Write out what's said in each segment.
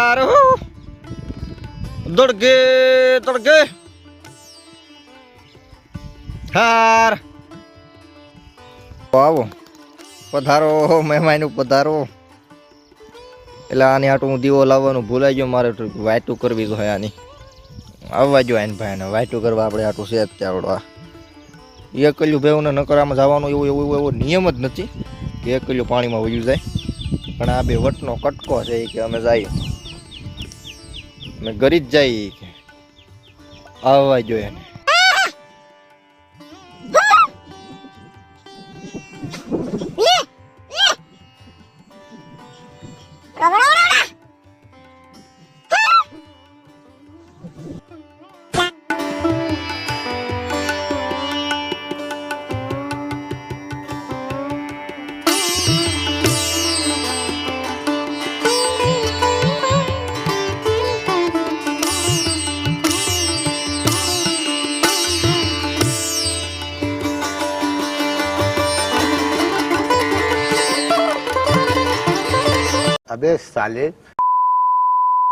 આરો દડકે દડકે હાર આવો પધારો મહેમાન પધારો. એટલે આની હાટું હું દીવો લાવવાનું ભૂલાઈ ગયો, મારે વાયટું કરવી હોય આની. આવવા જો આને ભાઈને વાયટું કરવા આપણે આટું છે ચાવડવા એક એકલ્યું ભેવું ને નકરામાં જવાનું એવું એવું, એવો નિયમ જ નથી કે એકલ્યું પાણીમાં વયું જાય. પણ આ બે વટનો કટકો છે કે અમે જઈએ. અમે ઘરી જ જાય કે આવવા જોઈએ એને. અબે સાલે.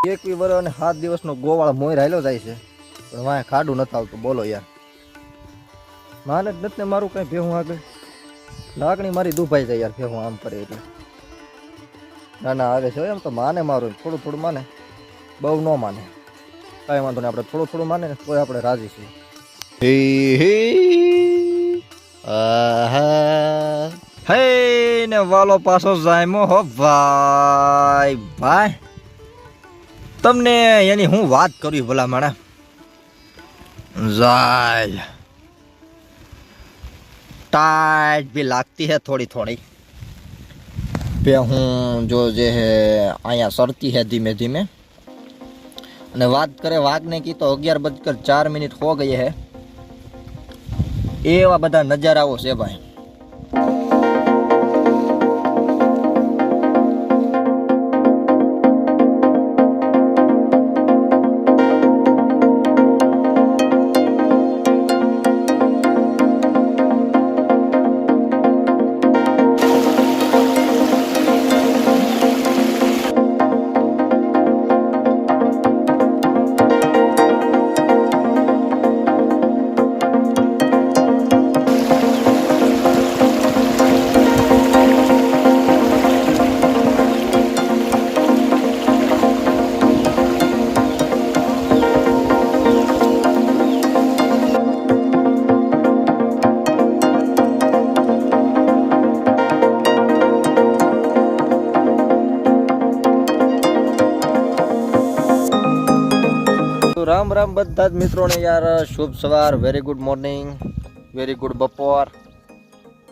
એકવી વર્ષ અને સાત દિવસનો ગોવાળ મોય રાયલો જાય છે. પણ વાંય ખાડું નથી આવતું. બોલો યાર. માને જ નથી ને મારું કઈ ભેહું આગળ. લાગણી મારી દુભાઈ જાય યાર ભેહું આમ કરે એટલે. ના ના આવે છે એમ તો માને મારું. થોડું થોડું માને. બહુ ન માને. કાંઈ વાંધો નહીં. આપણે થોડું થોડું માને ને તોય આપણે રાજી છીએ. હે હે. આહા. હે ને વાલો પાછો જાયમો હો. ભાઈ ભાઈ. તમને એની હું વાત કરી ભલા મારા જાય. ટાઈટ બી લાગતી હે થોડી થોડી. પે હું જો જે હે અહીંયા સરતી હે ધીમે ધીમે. અને વાત કરે વાઘને કી તો અગિયાર બજકર ચાર મિનિટ હો ગઈ હે. એવા બધા નજારાઓ છે ભાઈ. રામ રામ બધા જ મિત્રોને યાર, શુભ સવાર very good morning very good બપોર.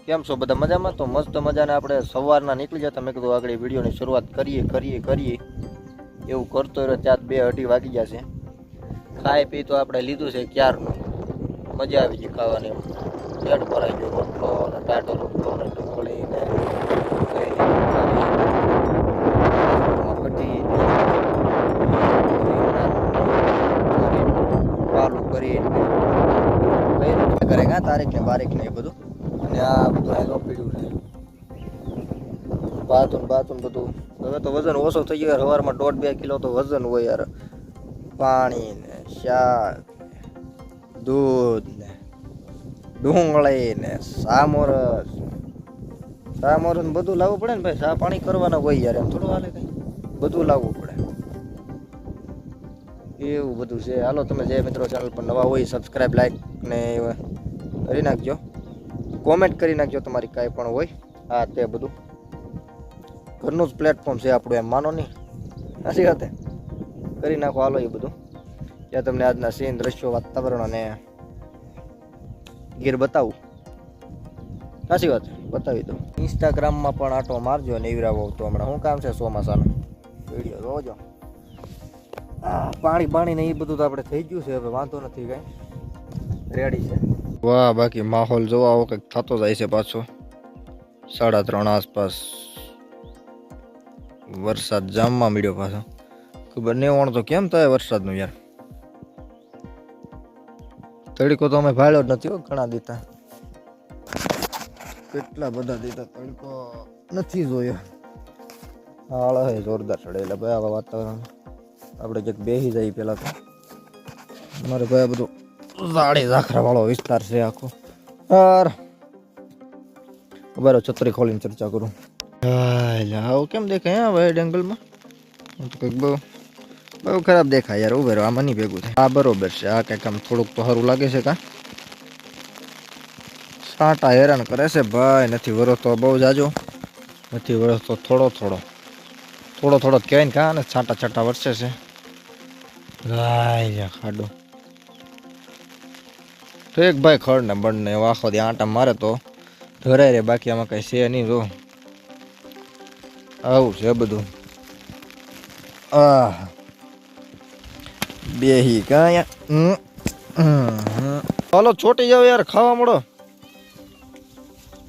કેમ છો બધા મજામાં? તો મસ્ત મજાને આપણે સવારના નીકળી જતા મેં કીધું આગળ વિડીયોની શરૂઆત કરીએ કરીએ કરીએ. એવું કરતો રહ્યો ત્યાં બે અઢી વાગી જશે ખાઈ પી તો આપણે લીધું છે ક્યારનું? મજા આવી ગઈ ખાવાની. પેટ ભરાઈ ગયો ટાટો રોટલો ને ડુંગળી ને કઈ કઢી પાલું કરી કરે કા તારીખ ને બારીખ ને એ બધું? અને આ બધું આગળ પીડ્યું છે. બાથરૂમ બાથરૂમ બધું. હવે તો વજન ઓછો થઈ ગયો સવારમાં દોઢ બે કિલો તો વજન હોય યાર. પાણી ને શાક દૂધ ને ડુંગળી ને સામોરસ. સામોરસ ને બધું લાવવું પડે ને ભાઈ. સા પાણી કરવાના હોય યાર એમ. થોડું હાલે કઈ. બધું લાવવું પડે. એવું બધું છે. હાલો તમે જે મિત્રો ચેનલ પર નવા હોય સબસ્ક્રાઇબ લાઈક ને કરી નાખજો. કોમેન્ટ કરી નાખજો તમારી કાંઈ પણ હોય. હા તે બધું. ઘરનું જ પ્લેટફોર્મ છે આપણું, એમ માનો નહીં. સાચી વાત કરી નાખો, હાલો એ બધું. ત્યાં તમને આજના સીન દ્રશ્યો, વાતાવરણ અને ગીર બતાવું. સાચી વાત બતાવી દઉં. ઇન્સ્ટાગ્રામમાં પણ આટો મારજો અને એવરાવો તો હમણાં શું કામ છે ચોમાસાનું? વીડિયો જોજો. આ પાણી પાણી ને એ બધું તો આપણે થઈ ગયું છે, હવે વાંધો નથી કાંઈ. રેડી છે. વાહ, બાકી માહોલ જોવા આવો કંઈક થતો જાય છે પાછો. સાડા ત્રણ આસપાસ વરસાદ જામમાં મળ્યો પાછો. ખબર નહીં ઓણ તો કેમ થાય વરસાદનું યાર? તડકો તો અમે ભાળ્યો જ નથી ઘણા દીતા. કેટલા બધા દીધા તડકો નથી જોયો. હાળ હે જોરદાર ચડે એટલે ભાઈ આવા વાતાવરણ. આપણે ક્યાંક બેસી જઈએ પહેલાં તો. મારે ભાઈ બધું ઝાડી ઝાખરાવાળો વિસ્તાર છે આખો. યાર. બરાબર છત્રી ખોલીને ચર્ચા કરું. આવું કેમ દેખાય, હા વાઈડ એંગલમાં બહુ બહુ ખરાબ દેખાય યાર, ઉભેરો આ મની ભેગું થાય. આ બરોબર છે, આ કંઈક આમ થોડુંક તો સારું લાગે છે કા? સાટા હેરાન કરે છે ભાઈ, નથી વરસતો બહુ જાજો. નથી વરસતો થોડો થોડો. થોડો થોડો કહેવાય ને કાં ને છાંટા છાંટા વરસે છે. ખાડો. ઠીક ભાઈ ખડ ને બળ ને વાખો દે આંટા મારે તો ધરાય રે, બાકી આમાં કઈ છે નહીં જો. આવું છે બધું. આ બેહી હી હમ. ચાલો છોટી જાવ યાર, ખાવા મળો.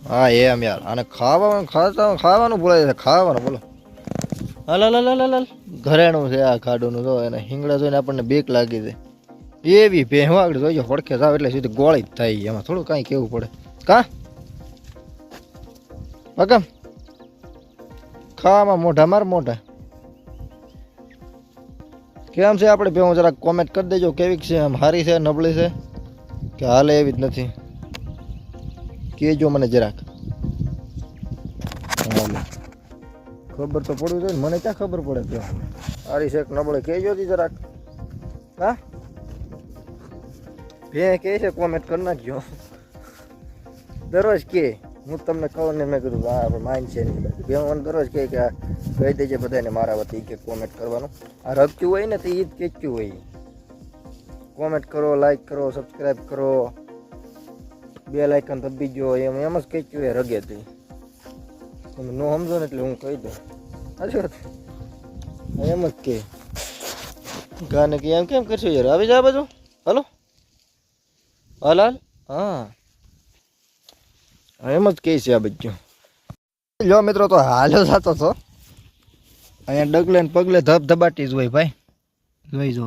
હા, એમ યાર. અને ખાવાનું ખાતા ખાવાનું ભૂલાય છે, ખાવાનું બોલો. હાલ હાલ હાલ હાલ ઘરેણું છે આ ખાડુનું, જો એને હિંગડા જોઈને આપણને બીક લાગી છે. એવી ભેહું જોઈએ હોડકે જાવ એટલે સીધી ગોળી જ થાય એમાં. થોડું કાંઈ કેવું પડે. કા? અગમ ખાવામાં મોઢા, માર મોઢા. કેમ છે આપણે ભેહું જરાક કોમેન્ટ કરી દેજો કેવી છે આમ, હારી છે, નબળી છે? કે હાલે એવી જ નથી. કહેજો મને જરાક. ખબર તો પડવી જોઈએ મને ક્યાં ખબર પડે હારી છે નબળી? કહેજો તી જરાક. હા ભે કહે છે કોમેન્ટ કરી નાખજો. દરરોજ કે, હું તમને કહું ને મેં કીધું આ માઇન્ડ છે નહીં. બાકી બે મને દરરોજ કહે કે કહી દેજે બધાને મારા વતી કે કોમેન્ટ કરવાનું. આ રગતું હોય ને, તો એ જ કેચ્યું હોય. કોમેન્ટ કરો લાઈક કરો સબસ્ક્રાઈબ કરો. બે લાઇકન દબી ગયો એમ એમ જ કેચ્યું એ રગે તું તમે ન સમજો ને એટલે હું કહી દઉં. વાત? એમ જ કે. ગાને કે, એમ કેમ કરશો યાર? આવી જા બાજુ. હલો. હાલ હાલ હા એમ જ કહે છે આ બધું. જો મિત્રો તો હાલો થતો છો અહીંયા ડગલે ને પગલે ધબ ધબાટી જ હોય ભાઈ. જોઈ જો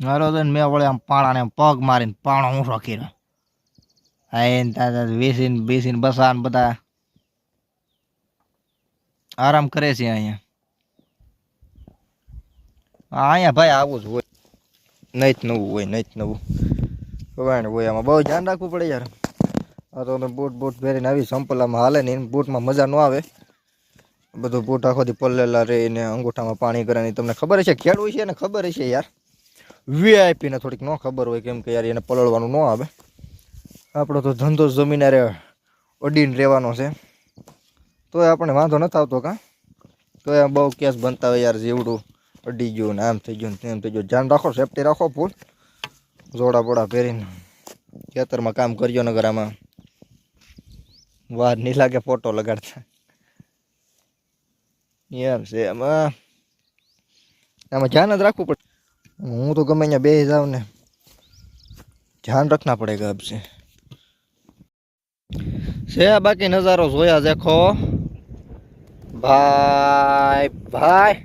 મારો તો મેં વળે આમ પાણાને પગ મારીને પાણો ઊંઠો કર્યો. આઈને તાતા વેસીને બેસીને બસાને બધા આરામ કરે છે અહીંયા. અહીંયા ભાઈ આવું જ હોય. નહીં જ નવું હોય નહીં જ નવું. ભગવાન હોય, આમાં બહુ ધ્યાન રાખવું પડે યાર. આ તો બૂટ બૂટ પહેરીને આવી સંપલામાં હાલે ને બૂટમાં મજા ન આવે. બધું બૂટ આખોથી પલ્લેલા રહીને અંગૂઠામાં પાણી કરવાની, તમને ખબર હશે ખેડવું છે ને ખબર હશે યાર. વીઆઈપીને થોડીક ન ખબર હોય, કેમ કે યાર એને પલળવાનું ન આવે. આપણો તો ધંધો જમીને રે, અડીને રહેવાનો છે. તોય આપણે વાંધો નથી આવતો કાં? તોય બહુ કેસ બનતા હોય યાર, જીવડું. અડી ગયું ને આમ થઈ ગયું ને તેમ થઈ ગયું. ધ્યાન રાખો સેફટી રાખો ફૂલ જોડા બોડા પહેરીને ખેતરમાં કામ કર્યો નગર આમાં વાર નહીં લાગે ફોટો લગાડતા. એમ છે એમાં આમાં ધ્યાન જ રાખવું પડે. હું તો ગમે અહીંયા બે જાઉં ને, ધ્યાન રાખના પડેગા અબ છે. છે બાકી નજારો જોયા દેખો ભાઈ ભાઈ.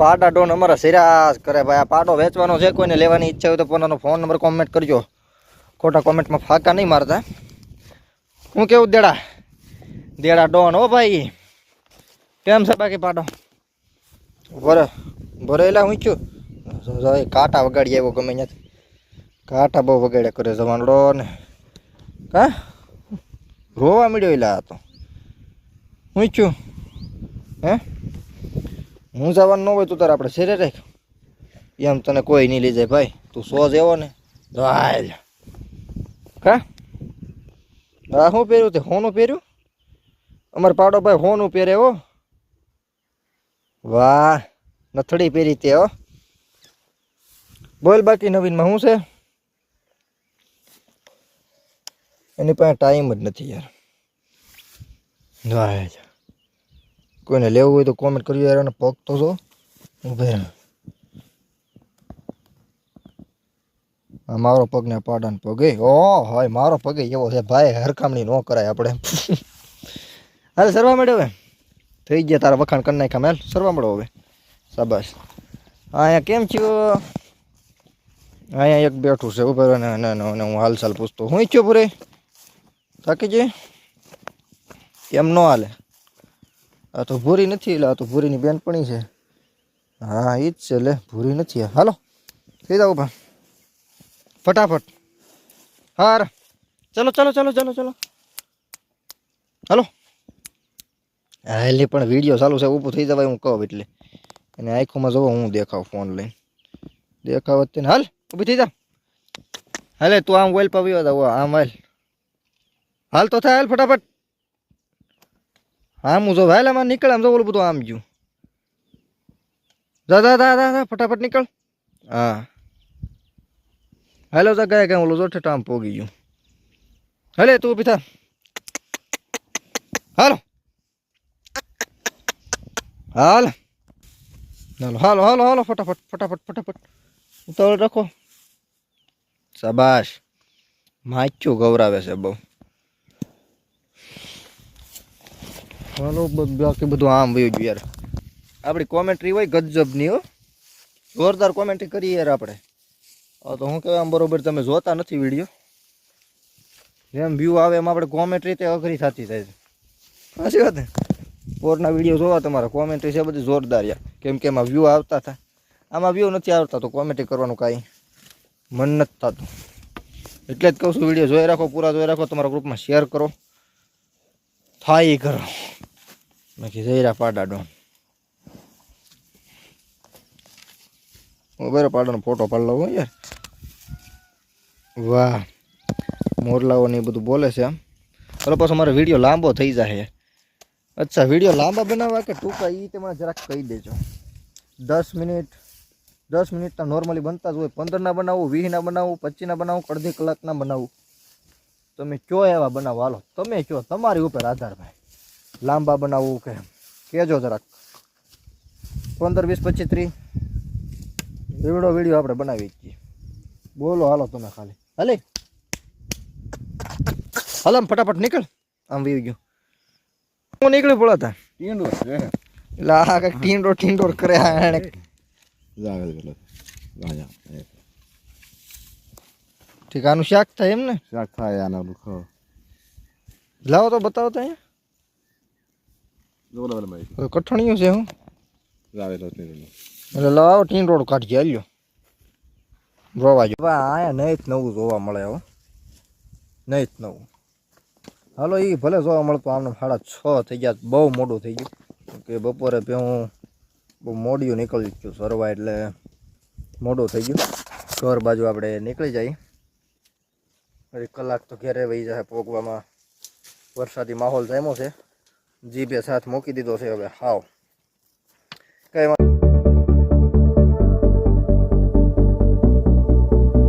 પાડા ડોન અમારા સિરાજ કરે ભાઈ, આ પાટો વેચવાનો છે, કોઈને લેવાની ઈચ્છા હોય તો પોતાનો ફોન નંબર કોમેન્ટ કરજો. ખોટા કોમેન્ટમાં ફાકા નહીં મારતા. હું કેવું દેડા? દેડા ડોન હો ભાઈ. કેમ છે બાકી પાટો? ભરે, ભરેલા હું છું. કાંટા વગાડી આવ્યો ગમે ત્યાંથી. કાંટા બહુ વગાડ્યા કરે જવાનડો ને હા? રોવા મળ્યો એલા તો. હું છું. હે? હું જવાનું ન હોય તો તારે આપણે શેરે રાખ એમ તને કોઈ નહીં લઈ જાય ભાઈ. તું સો જેવો ને. હાલ. કા? આ શું પહેર્યું તે? હોનું પહેર્યું? અમારે પાડો ભાઈ હોનું પહેરે હો. વાહ નથડી પહેરી તે હો. બોલ બાકી નવીનમાં શું છે? એની પાસે ટાઈમ જ નથી યાર. વાહ કોઈને લેવું હોય તો કોમેન્ટ કરજો યાર અને પગ તો જો ઉભે રહે. આ મારો પગ ને પાડાનો પગ એ ઓ હોય મારો પગ ય એવો છે ભાઈ હરખામણી ન કરાય આપણે હાલે સરવા મળ્યો હવે થઈ ગયા તારા વખાણ કરી નાખ્યા મેલ સરવા મળો હવે શાબાશ અહીંયા કેમ થયું અહીંયા એક બેઠું છે ઊભો ને અને હું હાલચાલ પૂછતો હું ઈચ્છું પૂરે થાકી જઈએ એમ ન હાલે આ તો ભૂરી નથી, એટલે આ તો ભૂરીની બેનપણી છે. હા એ જ છે, લે, ભૂરી નથી. હાલો, થઈ જાઓ ભા ફટાફટ. હાર. ચલો ચલો ચલો ચલો ચલો. હાલો. હા એટલે પણ વીડિયો ચાલુ છે, ઊભું થઈ જવાય, હું કહું એટલે. અને આંખોમાં જોવો, હું દેખાવ ફોન લઈને. દેખાવ જ. હાલ, ઊભી થઈ જા. હાલે, તું આમ ઓઇલ પાવ્યો હતા આમ વેલ હાલ તો થાય, હાલ, ફટાફટ. આમ હું જો હાલ આમાં નીકળ આમ જો ઓલું બધું આમ ગયું જા જા જા જા જા, ફટાફટ નીકળ હા હાલો જા ગયા ગયા ઓલું જો ઠેઠ આમ પોગી ગયું હાલે તું ઊભી થા હાલો હાલ હાલો હાલો હાલો હાલો ફટાફટ ફટાફટ ફટાફટ ઉતાવળ રાખો શાબાશ માચ્યું ગૌરાવે છે બહુ હાલો બાકી બધું આમ વયું યાર. આપણી કોમેન્ટ્રી હોય ગજબની હો. જોરદાર કોમેન્ટ્રી કરીએ યાર આપણે. તો હું કહેવાય આમ બરોબર તમે જોતા નથી વીડિયો. જેમ વ્યૂ આવે એમ આપણે કોમેન્ટ્રી તે અઘરી થતી થાય છે. સાચી વાત ને? પોરના વીડિયો જોવા તમારા કોમેન્ટ્રી છે બધી જોરદાર યાર. કેમ કે એમાં વ્યૂ આવતા હતા. આમાં વ્યૂ નથી આવતા તો કોમેન્ટ્રી કરવાનું કાંઈ મન નથી થતું. એટલે જ કહું છું, વીડિયો જોઈ રાખો, પૂરા જોઈ રાખો, તમારા ગ્રુપમાં શેર કરો. થાય કરો બાકી જઈરા પાડા ડોન ઉભેરો પાડાનો ફોટો પાડ લઉં યાર. વાહ. મોરલાઓ ને બધું બોલે છે આમ. ચલો પછી મારો વીડિયો લાંબો થઈ જાય અચ્છા વીડિયો લાંબા બનાવવા કે ટૂંકા? એ તમે જરાક કહી દેજો. દસ મિનિટ, દસ મિનિટના નોર્મલી બનતા જ હોય. પંદરના બનાવું વીસના બનાવું પચીસના બનાવું, કે અડધી કલાકના બનાવું. તમે કયો એવા બનાવો? હાલો, તમે કયો? તમારી ઉપર આધાર ભાઈ. લાંબા બનાવવું કે કહેજો જરાક. પંદર વીસ પચીસ ત્રીસ. એવડો વીડિયો આપણે બનાવી છીએ બોલો હાલો તમે ખાલી. હાલે. હાલ આમ ફટાફટ નીકળ. આમ વી ગયો. હું નીકળી પડતા ટીંડો છે એટલે આ કંઈક ટીંડો ટીંડો કરે એણે ઠીક આનું શાક થાય એમ ને? શાક થાય આના લાવો તો બતાવો તો અહીંયા. જોડે પેલો ભાઈ હવે કઠણિયું છે હું. એટલે લાવો ટીંડોળ કાઢી હાલ્યો. જોવા જો. આયા નહીં જ નવું જોવા મળે હો. નહીં જ નવું. હાલો એ ભલે જોવા મળતું આમને સાડા છ થઈ ગયા બહુ મોડું થઈ ગયું. કે બપોરે પે હું બહુ મોડિયું નીકળી ગયું સરવા એટલે મોડું થઈ ગયું. ઘર બાજુ આપણે નીકળી જઈએ એક કલાક તો ઘેરે વહી જાય પોગવામાં વરસાદી માહોલ જામ્યો છે. જીભે સાથ મૂકી દીધો છે હવે. હાવ કઈ